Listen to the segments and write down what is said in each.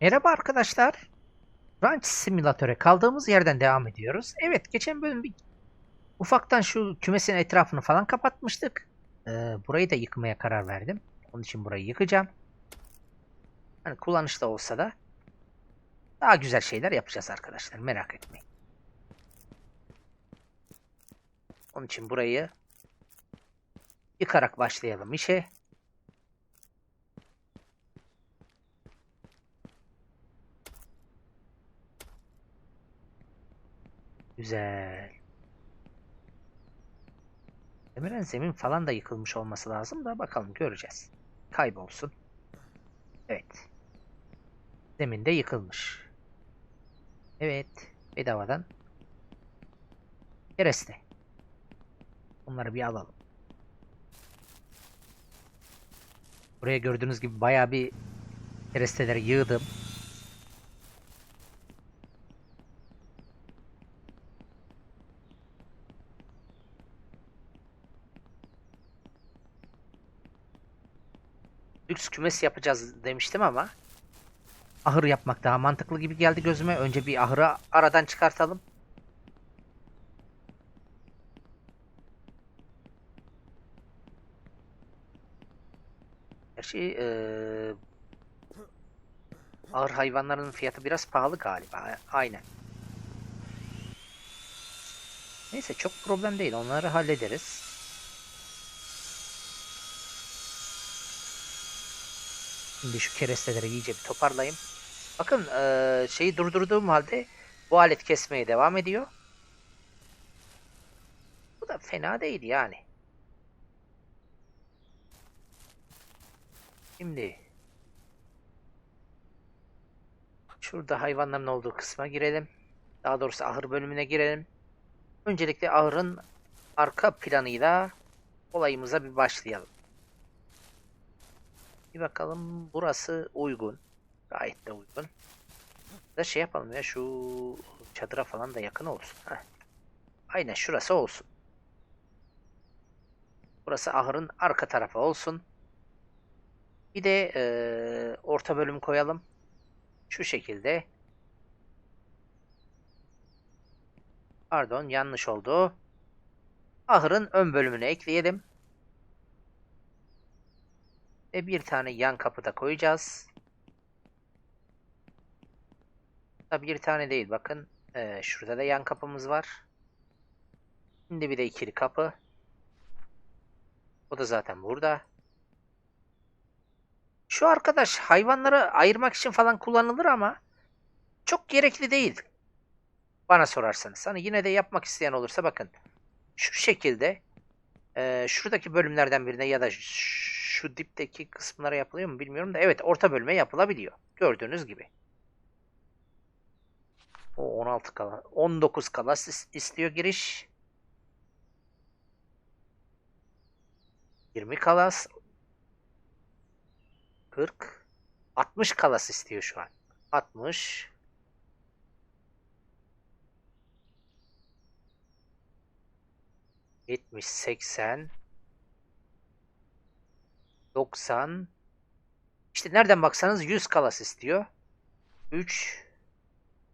Merhaba arkadaşlar. Ranch Simülatör'e kaldığımız yerden devam ediyoruz. Evet, geçen bölüm bir ufaktan şu kümesin etrafını falan kapatmıştık. Ee, burayı da yıkmaya karar verdim. Onun için burayı yıkacağım. Hani kullanışlı olsa da daha güzel şeyler yapacağız arkadaşlar. Merak etmeyin. Onun için burayı yıkarak başlayalım işe. Güzel. Demiren zemin falan da yıkılmış olması lazım da bakalım göreceğiz. Kaybolsun. Evet. Zemin de yıkılmış. Evet. Bedavadan. Kereste. Bunları bir alalım. Buraya gördüğünüz gibi bayağı bir keresteleri yığdım. Lüks kümes yapacağız demiştim ama ahır yapmak daha mantıklı gibi geldi gözüme. Önce bir ahırı aradan çıkartalım. Gerçi eee ahır hayvanlarının fiyatı biraz pahalı galiba. Aynen. Neyse çok problem değil. Onları hallederiz. Şimdi şu keresteleri iyice bir toparlayayım. Bakın eee, şeyi durdurduğum halde bu alet kesmeye devam ediyor. Bu da fena değil yani. Şimdi şurada hayvanların olduğu kısma girelim. Daha doğrusu ahır bölümüne girelim. Öncelikle ahırın arka planıyla olayımıza bir başlayalım. Bir bakalım burası uygun. Gayet de uygun. Da şey yapalım ya şu çadıra falan da yakın olsun. Heh. Aynen şurası olsun. Burası ahırın arka tarafı olsun. Bir de eee, orta bölüm koyalım. Şu şekilde. Pardon yanlış oldu. Ahırın ön bölümünü ekleyelim. Ve bir tane yan kapıda koyacağız. Tabi bir tane değil bakın. Ee, şurada da yan kapımız var. Şimdi bir de ikili kapı. O da zaten burada. Şu arkadaş hayvanları ayırmak için falan kullanılır ama çok gerekli değil. Bana sorarsanız. Hani yine de yapmak isteyen olursa bakın. Şu şekilde e, şuradaki bölümlerden birine ya da şu dipteki kısımlara yapılıyor mu bilmiyorum da evet orta bölüme yapılabiliyor. Gördüğünüz gibi. O 16 kala 19 kalas is- istiyor giriş. 20 kalas 40 60 kalas istiyor şu an. 60 70 80 90 işte nereden baksanız 100 kalas istiyor. 3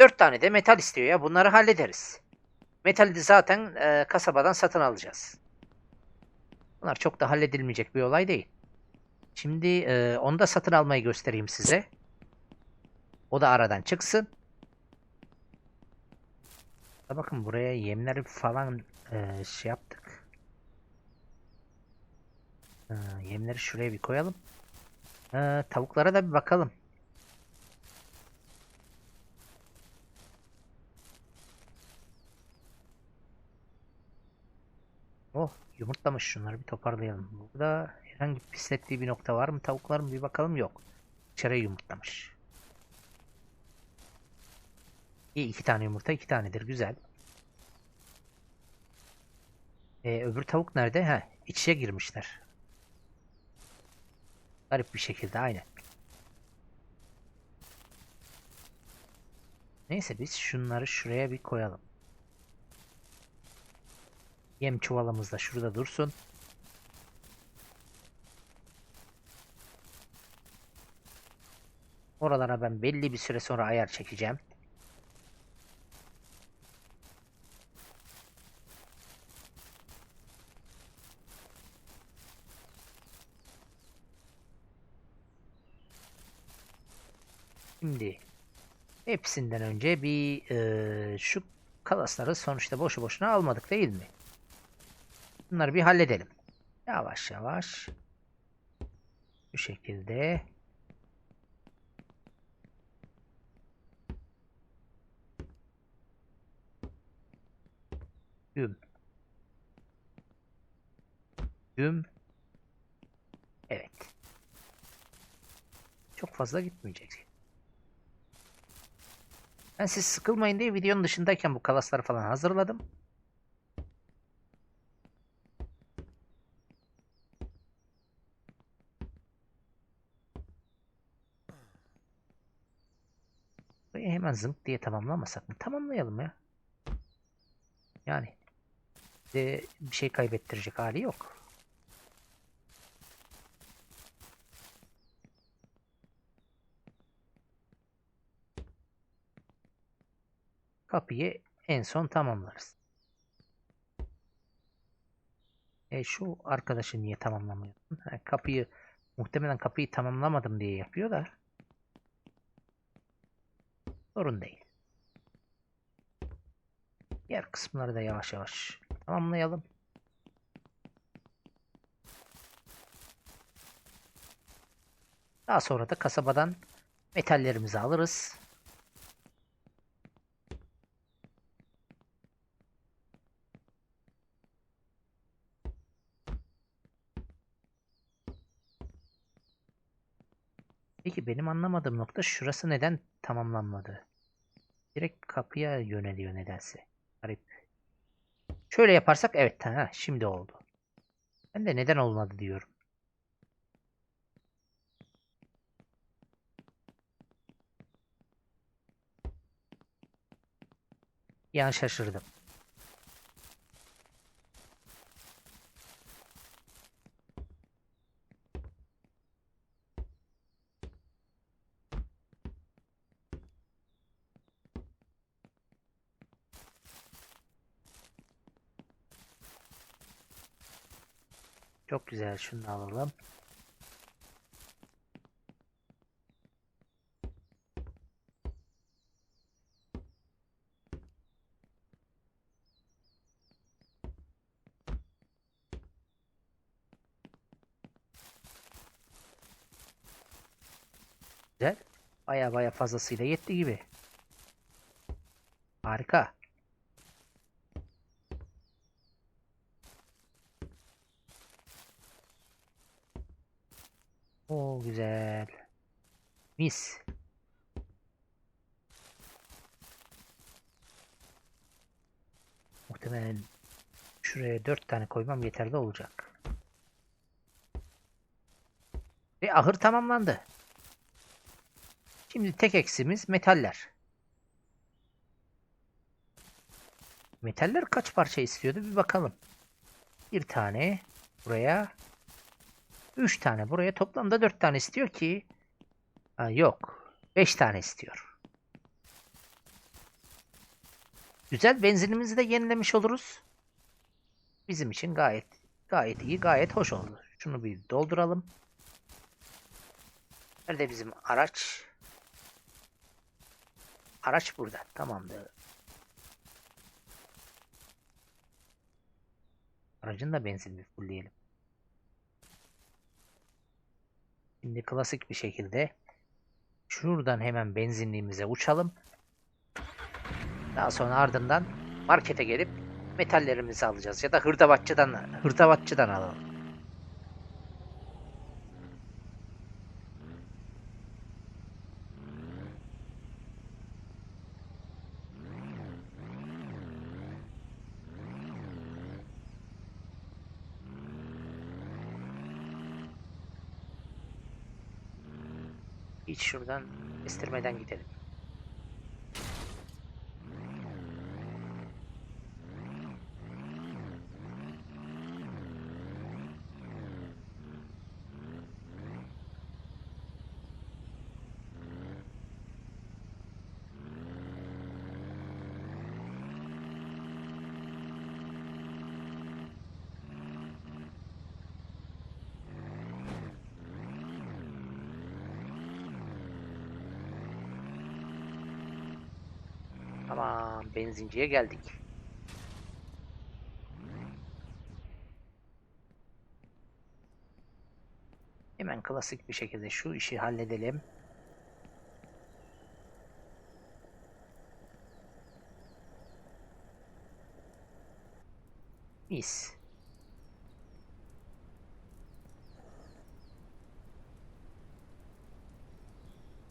4 tane de metal istiyor ya. Bunları hallederiz. Metali de zaten e, kasabadan satın alacağız. Bunlar çok da halledilmeyecek bir olay değil. Şimdi e, onu da satın almayı göstereyim size. O da aradan çıksın. Bakın buraya yemleri falan e, şey yaptık. Ha, yemleri şuraya bir koyalım. Ha, tavuklara da bir bakalım. Oh yumurtlamış şunları bir toparlayalım. Burada herhangi pislettiği bir nokta var mı tavukların bir bakalım yok. İçeriye yumurtlamış. İyi iki tane yumurta iki tanedir güzel. Ee, öbür tavuk nerede? Ha içe girmişler. Garip bir şekilde aynen. Neyse biz şunları şuraya bir koyalım. Yem çuvalımız da şurada dursun. Oralara ben belli bir süre sonra ayar çekeceğim. Şimdi hepsinden önce bir eee, şu kalasları sonuçta boşu boşuna almadık değil mi? Bunları bir halledelim. Yavaş yavaş. Bu şekilde. Güm. Güm. Evet. Çok fazla gitmeyecek. Ben siz sıkılmayın diye videonun dışındayken bu kalasları falan hazırladım. Hemen zınk diye tamamlamasak mı? Tamamlayalım ya. Yani bize bir şey kaybettirecek hali yok. Kapıyı en son tamamlarız. E şu arkadaşı niye tamamlamıyorsun? Ha, kapıyı muhtemelen kapıyı tamamlamadım diye yapıyor da. Sorun değil. Diğer kısımları da yavaş yavaş tamamlayalım. Daha sonra da kasabadan metallerimizi alırız. Benim anlamadığım nokta şurası neden tamamlanmadı? Direkt kapıya yöneliyor nedense. Garip. Şöyle yaparsak evet ha, şimdi oldu. Ben de neden olmadı diyorum. Bir an şaşırdım. Çok güzel. Şunu da alalım. Güzel. Baya baya fazlasıyla yetti gibi. Oo güzel. Mis. Muhtemelen şuraya dört tane koymam yeterli olacak. Ve ahır tamamlandı. Şimdi tek eksimiz metaller. Metaller kaç parça istiyordu bir bakalım. Bir tane buraya. Üç tane buraya. Toplamda dört tane istiyor ki. Ha, yok. Beş tane istiyor. Güzel benzinimizi de yenilemiş oluruz. Bizim için gayet gayet iyi, gayet hoş oldu. Şunu bir dolduralım. Nerede bizim araç? Araç burada. Tamamdır. Aracın da benzinini fullleyelim. Şimdi klasik bir şekilde şuradan hemen benzinliğimize uçalım. Daha sonra ardından markete gelip metallerimizi alacağız. Ya da hırdavatçıdan, hırdavatçıdan alalım. Hiç şuradan kestirmeden gidelim. Tamam benzinciye geldik. Hemen klasik bir şekilde şu işi halledelim. Mis.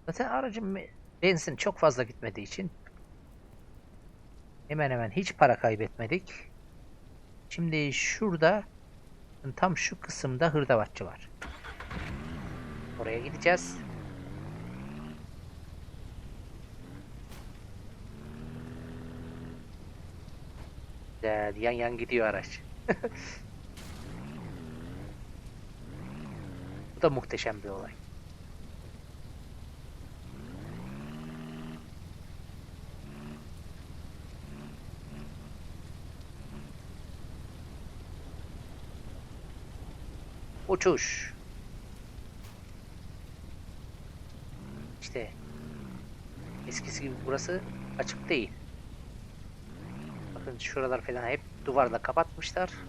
Zaten aracın benzin çok fazla gitmediği için hemen hemen hiç para kaybetmedik. Şimdi şurada tam şu kısımda hırdavatçı var. Oraya gideceğiz. Güzel, yan yan gidiyor araç. Bu da muhteşem bir olay. Uçuş. İşte eskisi gibi burası açık değil. Bakın şuralar falan hep duvarla kapatmışlar.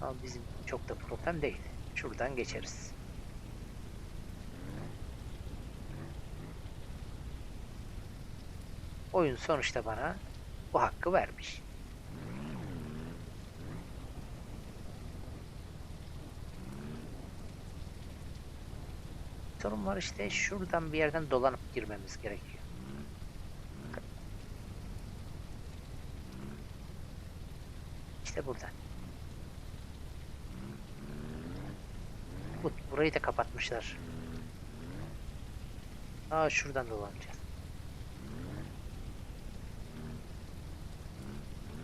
Ama bizim çok da problem değil. Şuradan geçeriz. Oyun sonuçta bana bu hakkı vermiş. Sorun var işte şuradan bir yerden dolanıp girmemiz gerekiyor. İşte buradan. Bu, burayı da kapatmışlar. Aa şuradan dolanacağız.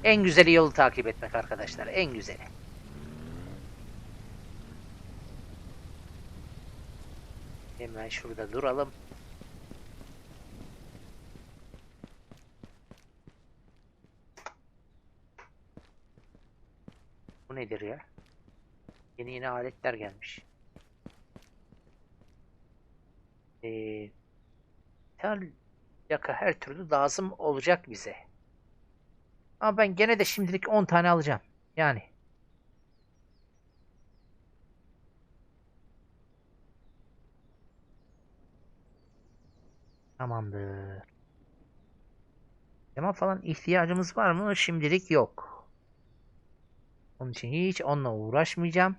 En güzeli yolu takip etmek arkadaşlar. En güzeli. Hemen şurada duralım. Bu nedir ya? Yeni yeni aletler gelmiş. Ee, tel yaka her türlü lazım olacak bize. Ama ben gene de şimdilik 10 tane alacağım. Yani. Tamamdır. Tema falan ihtiyacımız var mı? Şimdilik yok. Onun için hiç onunla uğraşmayacağım.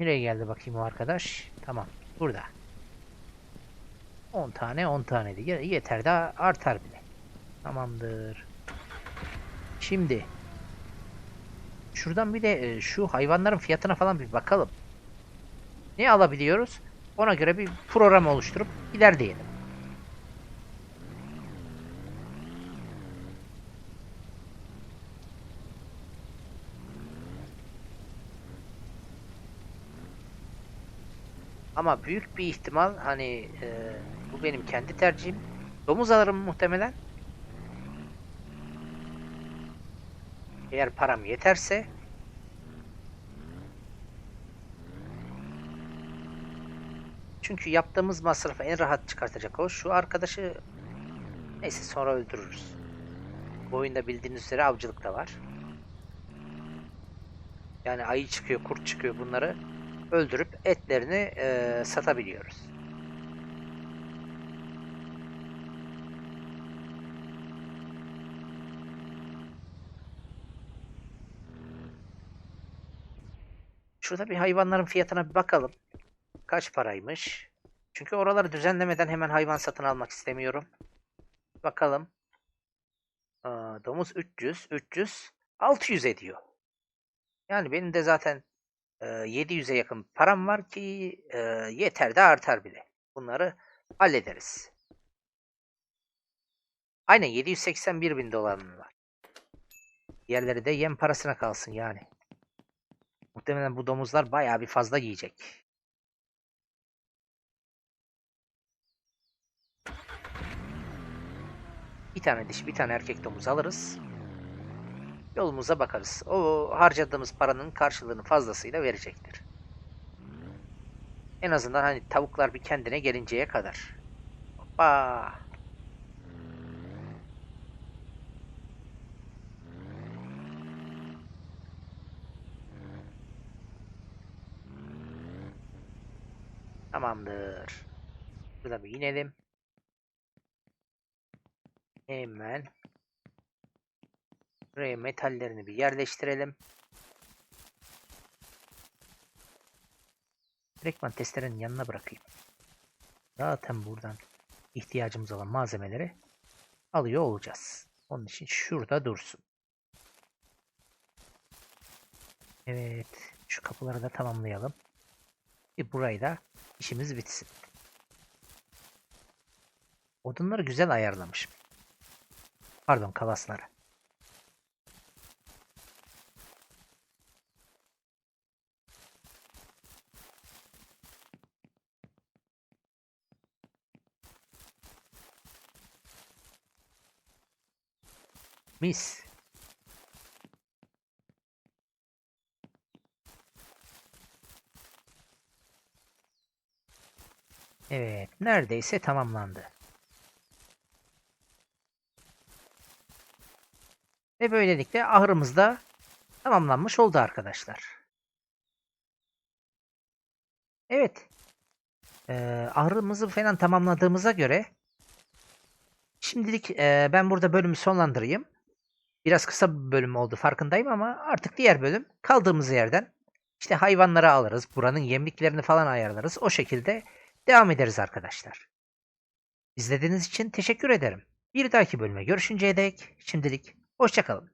Nereye geldi bakayım o arkadaş? Tamam. Burada. 10 tane 10 tane de yeter de artar bile. Tamamdır. Şimdi şuradan bir de e, şu hayvanların fiyatına falan bir bakalım. Ne alabiliyoruz? Ona göre bir program oluşturup ilerleyelim. Ama büyük bir ihtimal hani e, bu benim kendi tercihim. Domuz alırım muhtemelen. Eğer param yeterse Çünkü yaptığımız masrafı en rahat çıkartacak o. Şu arkadaşı neyse sonra öldürürüz. Bu oyunda bildiğiniz üzere avcılık da var. Yani ayı çıkıyor, kurt çıkıyor bunları öldürüp etlerini e, satabiliyoruz. Şurada bir hayvanların fiyatına bir bakalım. Kaç paraymış? Çünkü oraları düzenlemeden hemen hayvan satın almak istemiyorum. Bakalım. Aa, domuz 300, 300, 600 ediyor. Yani benim de zaten 700'e yakın param var ki yeter de artar bile. Bunları hallederiz. Aynen 781 bin dolarım var. Diğerleri de yem parasına kalsın yani. Muhtemelen bu domuzlar bayağı bir fazla yiyecek. Bir tane dişi bir tane erkek domuz alırız. Yolumuza bakarız. O harcadığımız paranın karşılığını fazlasıyla verecektir. En azından hani tavuklar bir kendine gelinceye kadar. Hoppa. Tamamdır. Burada bir inelim. Hemen. Buraya metallerini bir yerleştirelim. Direktman testerenin yanına bırakayım. Zaten buradan ihtiyacımız olan malzemeleri alıyor olacağız. Onun için şurada dursun. Evet. Şu kapıları da tamamlayalım. Bir burayı da işimiz bitsin. Odunları güzel ayarlamışım. Pardon kalasları. Mis. Evet, neredeyse tamamlandı. Ve böylelikle ahırımız da tamamlanmış oldu arkadaşlar. Evet. Ee, ahırımızı falan tamamladığımıza göre şimdilik e, ben burada bölümü sonlandırayım. Biraz kısa bir bölüm oldu farkındayım ama artık diğer bölüm kaldığımız yerden işte hayvanları alırız. Buranın yemliklerini falan ayarlarız. O şekilde devam ederiz arkadaşlar. İzlediğiniz için teşekkür ederim. Bir dahaki bölüme görüşünceye dek şimdilik hoşçakalın.